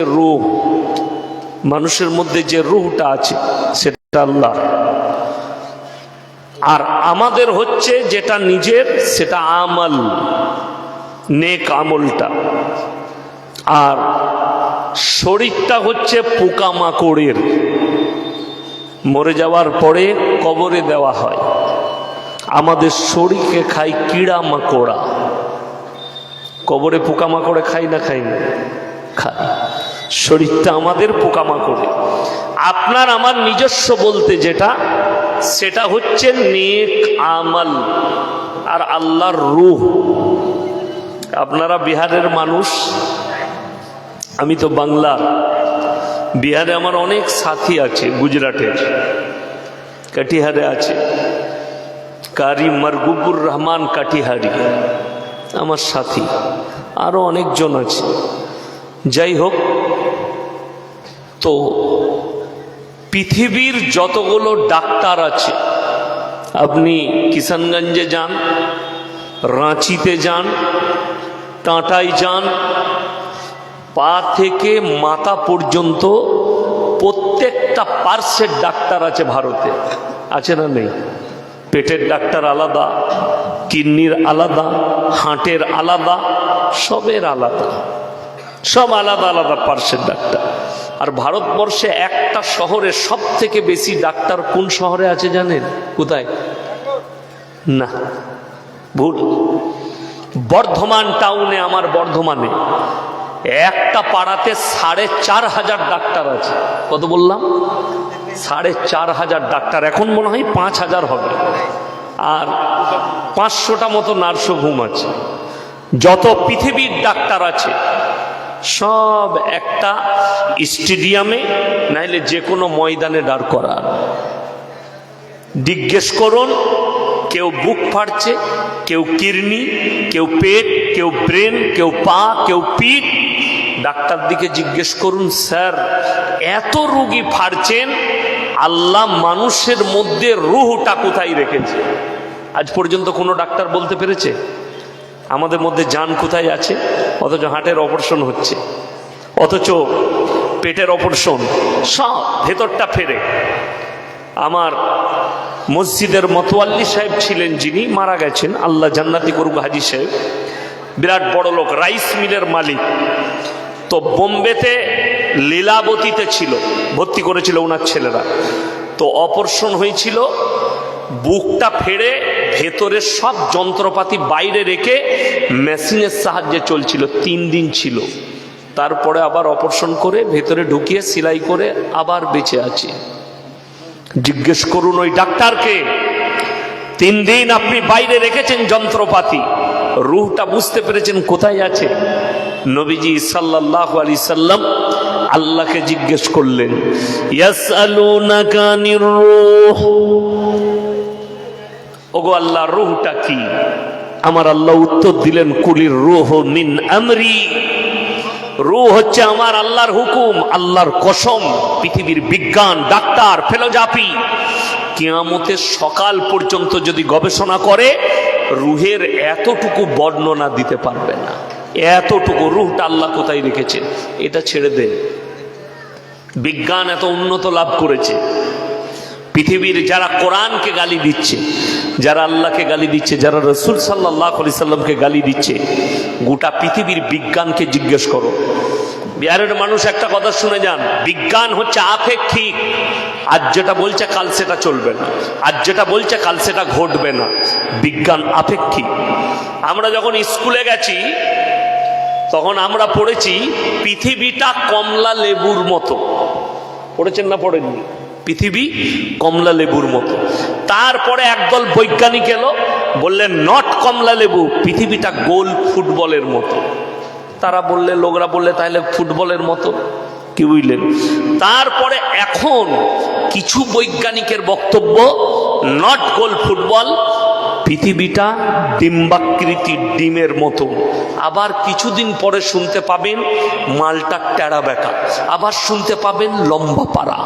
রূহ, মানুষের মধ্যে যে রুহটা আছে, সেটা আল্লাহ। আর আমাদের হচ্ছে যেটা নিজের, সেটা আমল, নেক আমলটা। আর শরীরটা হচ্ছে পোকামাকড়ের। মরে যাওয়ার পরে কবরে দেওয়া হয়। আমাদের শরীরকে খাই কিড়া মাকড়া। কবরে পোকামাকড়ে খাই না খাই না? খাই শরীরটা আমাদের পোকামাকড়ে। আপনার আমার নিজস্ব বলতে যেটা, সেটা হচ্ছে নেক আমল আর আল্লাহর রুহ। আপনারা বিহারের মানুষ, আমি তো বাংলার। বিহারে আমার অনেক সাথী আছে, গুজরাটের। কাটিহারে আছে। কারি মারগুবুর রহমান কাটিহারি, আমার সাথী। আরও অনেকজন আছে। যাই হোক তো পৃথিবীর যতগুলো ডাক্তার আছে, আপনি কিষানগঞ্জে যান, রাঁচিতে যান টাটায় যান, পা থেকে মাথা পর্যন্ত প্রত্যেকটা পার্সের ডাক্তার আছে ভারতে। আছে না নেই? পেটের ডাক্তার আলাদা, কিডনির আলাদা হার্টের আলাদা, সবের আলাদা। সব আলাদা আলাদা পার্সের ডাক্তার। আর ভারতবর্ষে একটা শহরে সব থেকে বেশি ডাক্তার কোন শহরে আছে জানেন? কোথায়? না। ভুল। বর্ধমান টাউনে, আমার বর্ধমানে। একটা পাড়াতে সাড়ে চার হাজার ডাক্তার আছে। কত বললাম? সাড়ে চার হাজার ডাক্তার। এখন মনে হয় পাঁচ হাজার হবে। আর পাঁচশোটা মতো নার্সও আছে। যত পৃথিবীর ডাক্তার আছে সব একটা স্টেডিয়ামে, নাইলে যে কোনো ময়দানে দাঁড় করা জিজ্ঞেস করুন, কেউ বুক ফাটছে, কেউ কিডনি, কেউ পেট, কেউ ব্রেন, কেউ পা, কেউ পিঠ। ডাক্তার দিকে জিজ্ঞেস করুন, স্যার, এত রুগী ফাড়ছেন আল্লাহ মানুষের মধ্যে রুহটা কোথায় রেখেছে? আজ পর্যন্ত কোনো ডাক্তার বলতে পেরেছে? আমাদের মধ্যে যান কোথায় আছে? অথচ হার্টের অপারেশন হচ্ছে। অথচ পেটের অপারেশন সব ভেতরটা ফেরে। আমার মসজিদের মতোয়াল্লি সাহেব ছিলেন যিনি, মারা গেছেন, আল্লাহ জান্নাতি করুক হাজি সাহেব। বিরাট বড় লোক, রাইস মিলের মালিক। তো বোম্বেতে লীলাবতীতে ছিল, ভর্তি করেছিল ওনার ছেলেরা। তো অপারেশন হয়েছিল, বুকটা ফেড়ে ভেতরের সব যন্ত্রপাতি বাইরে রেখে মেশিনের সাহায্যে চলছিল, তিন দিন ছিল। তারপরে আবার অপারেশন করে ভেতরে ঢুকিয়ে সেলাই করে আবার বেঁচে আছে। জিজ্ঞেস করুন ওই ডাক্তারকে, তিন দিন আপনি বাইরে রেখেছেন যন্ত্রপাতি। রুহটা বুঝতে পেরেছেন কোথায় আছে। নবীজি সাল্লাল্লাহু আলি সাল্লাম আল্লাহকে জিজ্ঞেস করলেন, ইয়াসআলুনাকা আনির রূহ? ওগো আল্লাহ, রুহটা কি? আমার আল্লাহ উত্তর দিলেন, কুলির রুহ মিন আমরি। রু হচ্ছে আমার আল্লাহর হুকুম, আল্লাহর কসম, পৃথিবীর বিজ্ঞান, ডাক্তার ফেলোজাপি কেয়ামতের সকাল পর্যন্ত যদি গবেষণা করে, রুহের এতটুকু বর্ণনা দিতে পারবে না। এতটুকু রুহটা আল্লাহ কোথায় রেখেছেন এটা ছেড়ে দেন বিজ্ঞান এত উন্নত লাভ করেছে। পৃথিবীর যারা কোরআনকে গালি দিচ্ছে, যারা আল্লাহকে গালি দিচ্ছে, যারা রসুল সাল্লাহ আলি সাল্লামকে গালি দিচ্ছে, গোটা পৃথিবীর বিজ্ঞানকে জিজ্ঞেস করো। বিহারের মানুষ একটা কথা শুনে যান, বিজ্ঞান হচ্ছে আপেক্ষিক। আজ যেটা বলছে কাল সেটা চলবে না। আজ যেটা বলছে কাল সেটা ঘটবে না। বিজ্ঞান আপেক্ষিক। আমরা যখন স্কুলে গেছি, তখন আমরা পড়েছি, পৃথিবীটা কমলা লেবুর মতো। পড়েছেন না পড়েননি? পৃথিবী কমলা লেবুর মতো। তারপরে একদল বৈজ্ঞানিক এলো, বললেন, নট কমলা লেবু, পৃথিবীটা গোল ফুটবলের মতো। তারা বললে, লোকরা বললে তাহলে ফুটবলের মতো। কি বুঝলেন? তারপরে এখন কিছু বৈজ্ঞানিকের বক্তব্য, নট গোল ফুটবল পৃথিবীটা ডিম্বাকৃতি ডিমের মতো। আবার কিছুদিন পরে শুনতে পাবেন মালটা টেরা বেকা। আবার শুনতে পাবেন লম্বা পাড়া।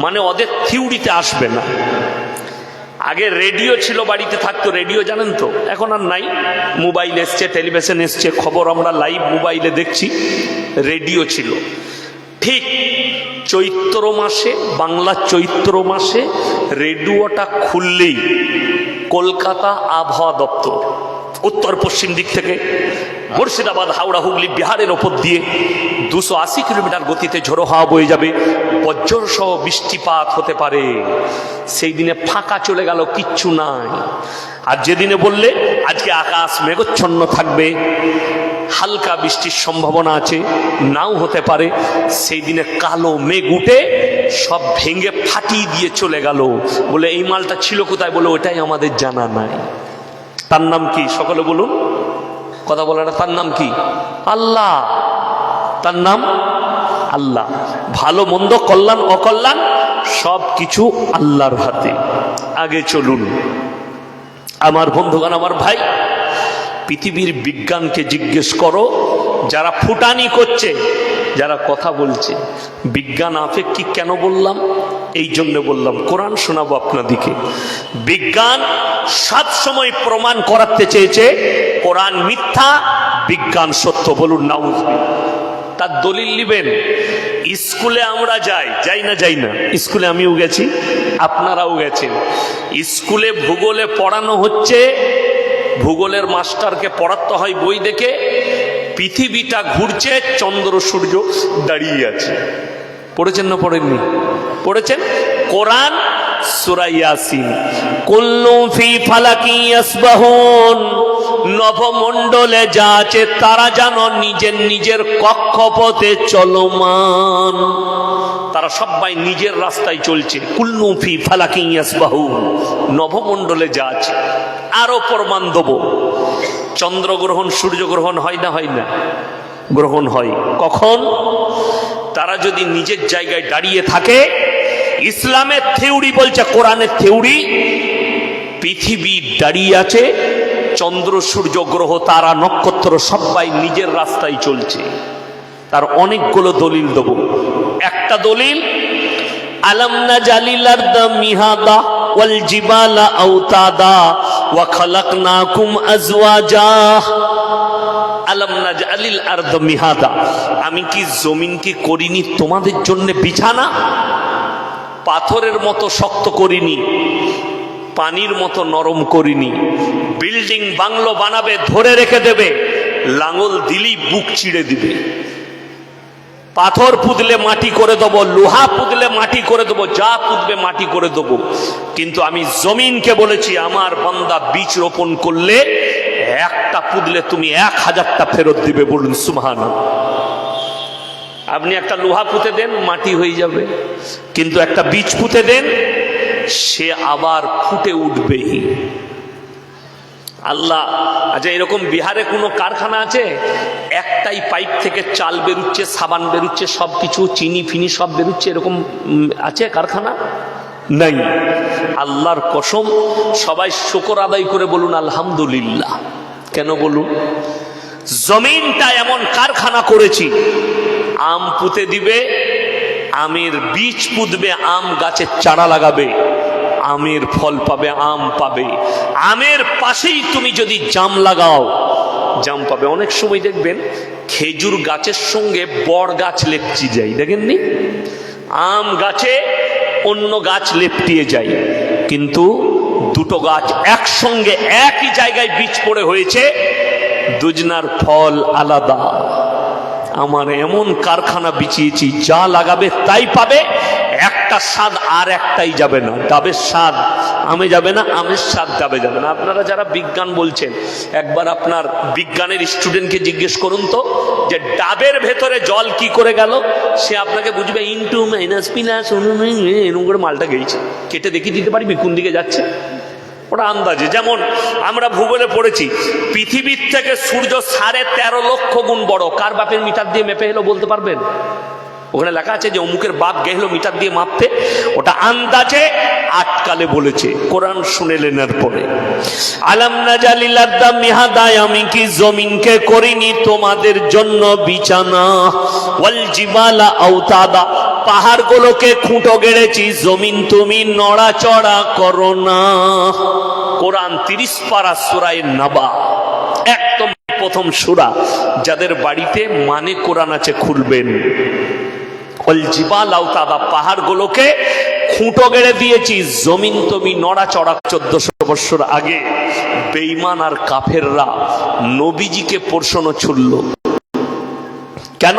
মানে ওদের থিউরিতে আসবে না। আগে রেডিও ছিল, বাড়িতে থাকতো রেডিও, জানেন তো? এখন আর নাই। মোবাইল এসছে, টেলিভিশন এসছে, খবর আমরা লাইভ মোবাইলে দেখছি, রেডিও ছিল। ঠিক চৈত্র মাসে, বাংলা চৈত্র মাসে রেডিওটা খুললেই কলকাতা আবহাওয়া দপ্তর, উত্তর পশ্চিম দিক থেকে মুর্শিদাবাদ, হাওড়া, হুগলি, বিহারের ওপর দিয়ে দুশো আশি কিলোমিটার গতিতে ঝোড়ো হাওয়া বয়ে যাবে। বজ্র সহ বৃষ্টিপাত হতে পারে। সেই দিনে ফাঁকা চলে গেল কিচ্ছু নাই। আর যেদিনে বললে আজকে আকাশ মেঘচ্ছন্ন থাকবে, হালকা বৃষ্টির সম্ভাবনা আছে, নাও হতে পারে। সেই দিনে কালো মেঘ উঠে সব ভেঙে ফাটিয়ে দিয়ে চলে গেল। বলে, এই মালটা ছিল কোথায়? বলে, ওটাই আমাদের জানা নাই। তার নাম কি? সকলে বলুন। কথা বলে তার নাম কি? আল্লাহ। তার নাম আল্লাহ। ভালো, মন্দ, কল্যাণ, অকল্যাণ, সব কিছু আল্লাহর হাতে। আগে চলুন। আমার বন্ধুগণ, আমার ভাই, পৃথিবীর বিজ্ঞানকে জিজ্ঞেস করো, যারা ফুটানি করছে যারা কথা বলছে, বিজ্ঞান আপেক্ষিক কেন বললাম? এই জন্য বললাম, কোরআন শোনাবো আপনাদিকে। বিজ্ঞান সব সময় প্রমাণ করাতে চেয়েছে, কোরআন মিথ্যা, বিজ্ঞান সত্য বলুন নাউজ তার দলিল নিবেন, স্কুলে আমরা যাই যাই না যাই না, স্কুলে আমিও গেছি, আপনারাও গেছেন। স্কুলে ভূগোলে পড়ানো হচ্ছে, ভূগোলের মাস্টারকে পড়াতে হয় বই দেখে পৃথিবীটা ঘুরছে, চন্দ্র, সূর্য দাঁড়িয়ে আছে। পড়েছেন না পড়েননি? পড়েছেন? কোরআন সুরাইয়াসিন কুল্লু ফি ফালাকি ইয়াসবাহুন। নভমণ্ডলে যা আছে তারা যেন নিজের নিজের কক্ষপথে চলমান। তারা সবাই নিজের রাস্তায় চলছে। কুল্লু ফি ফালাকি ইয়াসবাহু নভমণ্ডলে যা আছে আরও প্রমাণ দেবো। চন্দ্রগ্রহণ, সূর্যগ্রহণ হয় না হয় না? গ্রহণ হয়। কখন? তারা যদি নিজের জায়গায় দাঁড়িয়ে থাকে, ইসলামের থিওরি বলছে, কোরআনের থিওরি, পৃথিবী দাঁড়িয়ে আছে, চন্দ্র, সূর্য, গ্রহ, তারা, নক্ষত্র সবাই নিজের রাস্তায় চলছে। তার অনেকগুলো দলিল দেব। একটা দলিল, আলম না জালিলার মিহাদা ওয়াল জিবালা আউতাদা ওয়া খালাকনাকুম আজওয়াজা। আলম নাজআলিল মিহাদা। আমি কি জমিনকে করিনি তোমাদের জন্য বিছানা? পাথরের মতো শক্ত করিনি। পানির মতো নরম করিনি। বিল্ডিং বাংলো বানাবে, ধরে রেখে দেবে। লাঙল দিলেই বুক চিড়ে দিবে। পাথর পুদলে মাটি করে দেবো, লোহা পুদলে মাটি করে দেবো, যা পুদবে মাটি করে দেবো। কিন্তু আমি জমিনকে বলেছি, আমার বান্দা বীজ রোপণ করলে একটা পুদলে তুমি এক হাজারটা ফেরত দিবে বলুন সুবহান আপনি একটা লোহা পুঁতে দেন, মাটি হয়ে যাবে। কিন্তু একটা বীজ পুঁতে দেন, সে আবার ফুটে উঠবেই। আল্লাহ আচ্ছা এরকম বিহারে কোনো কারখানা আছে? একটাই পাইপ থেকে চাল বেরুচ্ছে সাবান বেরুচ্ছে সব কিছু চিনি ফিনি সব বেরুচ্ছে এরকম আছে কারখানা? নাই। আল্লাহর কসম সবাই শুকর আদায় করে বলুন আলহামদুলিল্লাহ। কেন বলুন? জমিনটা এমন কারখানা করেছি আম পুঁতে দিবে আমের বীজ পুঁতবে আম গাছের চারা লাগাবে। আমের ফল পাবে, আম পাবে। আমের পাশেই তুমি যদি জাম লাগাও, জাম পাবে। অনেক সময় দেখবেন খেজুর গাছের সঙ্গে বড় গাছ লেপচি যায়, দেখেননি? আম গাছে অন্য গাছ লেপটিয়ে যায়। কিন্তু দুটো গাছ একসঙ্গে একই জায়গায় বীজ পড়ে হয়েছে, দুজনার ফল আলাদা। আমার এমন কারখানা বিছিয়েছি, যা লাগাবে তাই পাবে একটা স্বাদ আর একটাই যাবে না। ডাবের স্বাদ আমে যাবে না, আমের স্বাদ ডাবে যাবে না। আপনারা যারা বিজ্ঞান বলছেন, একবার আপনার বিজ্ঞানের স্টুডেন্টকে জিজ্ঞেস করুন তো, যে ডাবের ভেতরে জল কি করে গেল? সে আপনাকে বুঝবে, ইন্টু মাইনাস পিনাস এরকম করে মালটা গেছে কেটে দেখিয়ে দিতে পারবি কোন দিকে যাচ্ছে? ওটা আন্দাজে। যেমন আমরা ভূগোলে পড়েছি, পৃথিবীর থেকে সূর্য সাড়ে তেরো লক্ষ গুণ বড়। কার বাপের মিটার দিয়ে মেপে এলো বলতে পারবেন? ওখানে লেখা আছে যে অমুকের বাপ গেহলো মিটার দিয়ে মাপতে ওটা আন্দাজে আটকালে বলেছে। কোরআন শুনেলেন এর পরে আলাম নাজালিল্লাদ্দা মিহাদায়, আমি কি জমিনকে করিনি তোমাদের জন্য বিছানা? ওয়াল জিবালা আউতাদা পাহাড়গুলোকে খুঁটো গেড়েছি, জমিন তুমি নড়াচড়া করো না। কোরআন তিরিশ পারা সুরায় নাবা, একদম প্রথম সুরা। যাদের বাড়িতে মানে কোরআন আছে খুলবেন। ওল পাহাড়গুলোকে খুঁটো গেড়ে দিয়েছি। জমিন তুমি নড়াচড়া চোদ্দশো বৎসর আগে বেইমান আর কাফেররা নবীজিকে প্রশ্ন ছুড়ল। কেন?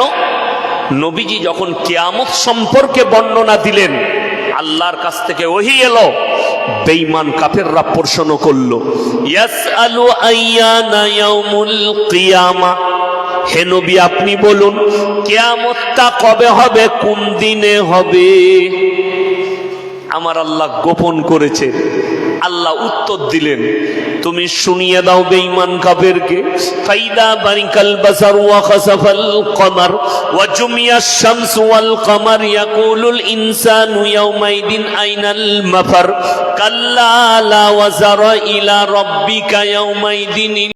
নবীজি যখন কেয়ামত সম্পর্কে বর্ণনা দিলেন, আল্লাহর কাছ থেকে ওহি এলো, বেঈমান কাফেররা প্রশ্ন করল। ইয়াসআলু আইয়ানা ইয়াউমুল কিয়ামা। হে নবী, আপনি বলুন, কেয়ামতটা কবে হবে, কোন দিনে হবে? আমার আল্লাহ গোপন করেছে, আল্লাহ উত্তর দিলেন, তুমি শুনিয়ে দাও বেঈমান কাফেরকে, ফাইদা বারিকাল বাসার ওয়া খাসাফাল কমার, ওয়া জুমিয়াশ শামসু ওয়াল কমার, ইয়াকুলুল ইনসানু ইয়াউমাইদিন আইনাল মাফার, কাল্লা লা ওয়াজারা ইলা রাব্বিকা ইয়াউমাইদিন